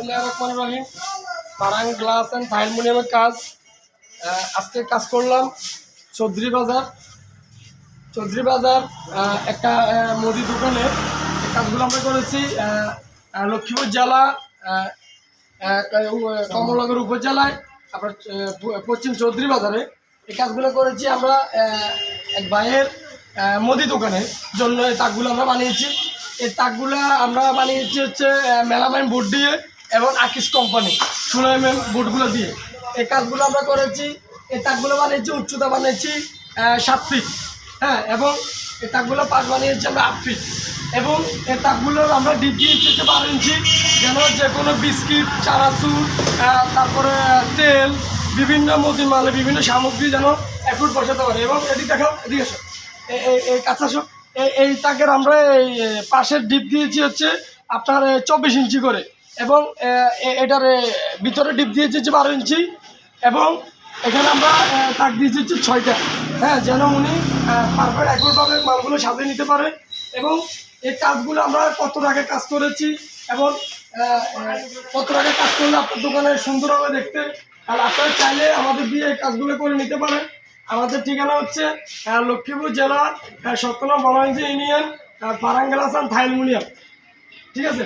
বিসমুল্লাহ রহমান রহিম। পারাং গ্লাস অ্যান্ড হারমোনিয়ামের কাজ আজকে কাজ করলাম চৌধুরী বাজার। চৌধুরী বাজার একটা মুদি দোকানে। কাজগুলো আমরা করেছি লক্ষ্মীপুর জেলা কমলনগর উপজেলায় আপনার পশ্চিম চৌধুরী বাজারে। এই কাজগুলো করেছি আমরা এক ভাইয়ের মুদি দোকানের জন্য এই তাকগুলো আমরা বানিয়েছি। এই তাকগুলো আমরা বানিয়েছি হচ্ছে মেলামাইন বোর্ড দিয়ে। এবং আকিস কোম্পানি এম বোর্ডগুলো দিয়ে। এই কাজগুলো আমরা করেছি, এই তাকগুলো বানিয়েছি, উচ্চতা বানিয়েছি সাত ফিট হ্যাঁ এবং এই তাকগুলো পাশ বানিয়েছি আমরা আট ফিট এবং এই তাকগুলো আমরা ডিপ দিয়েছি হচ্ছে বারো ইঞ্চি, যেন যে কোনো বিস্কিট, চানাচুর তারপরে তেল, বিভিন্ন মুদি মালে, বিভিন্ন সামগ্রী যেন এক ফুট বসাতে পারে। এবং এটি দেখাও এদিকে আসো। এই- সব এই এই তাকের আমরা এই পাশের ডিপ দিয়েছি হচ্ছে আপনার চব্বিশ ইঞ্চি করে। এবং এটার ভিতরে ডিপ দিয়েছি হচ্ছে বারো ইঞ্চি, এবং এখানে আমরা তাক দিয়েছি হচ্ছে ছয়টা। হ্যাঁ যেন উনি পারফেক্ট একইভাবে মালগুলো সাজিয়ে নিতে পারে। এবং এই কাজগুলো আমরা কত টাকা কাজ করেছি, এবং কত টাকা কাজ করলে আপনার দোকানে সুন্দর হবে দেখতে। আর আপনারা চাইলে আমাদের দিয়ে এই কাজগুলো করে নিতে পারেন। আমাদের ঠিকানা হচ্ছে লক্ষ্মীপুর জেলা সত্যনা বলাঞ্জি ইউনিয়ন পারাঙ্গালাসান থাইলমুনিয়াম ঠিক আছে।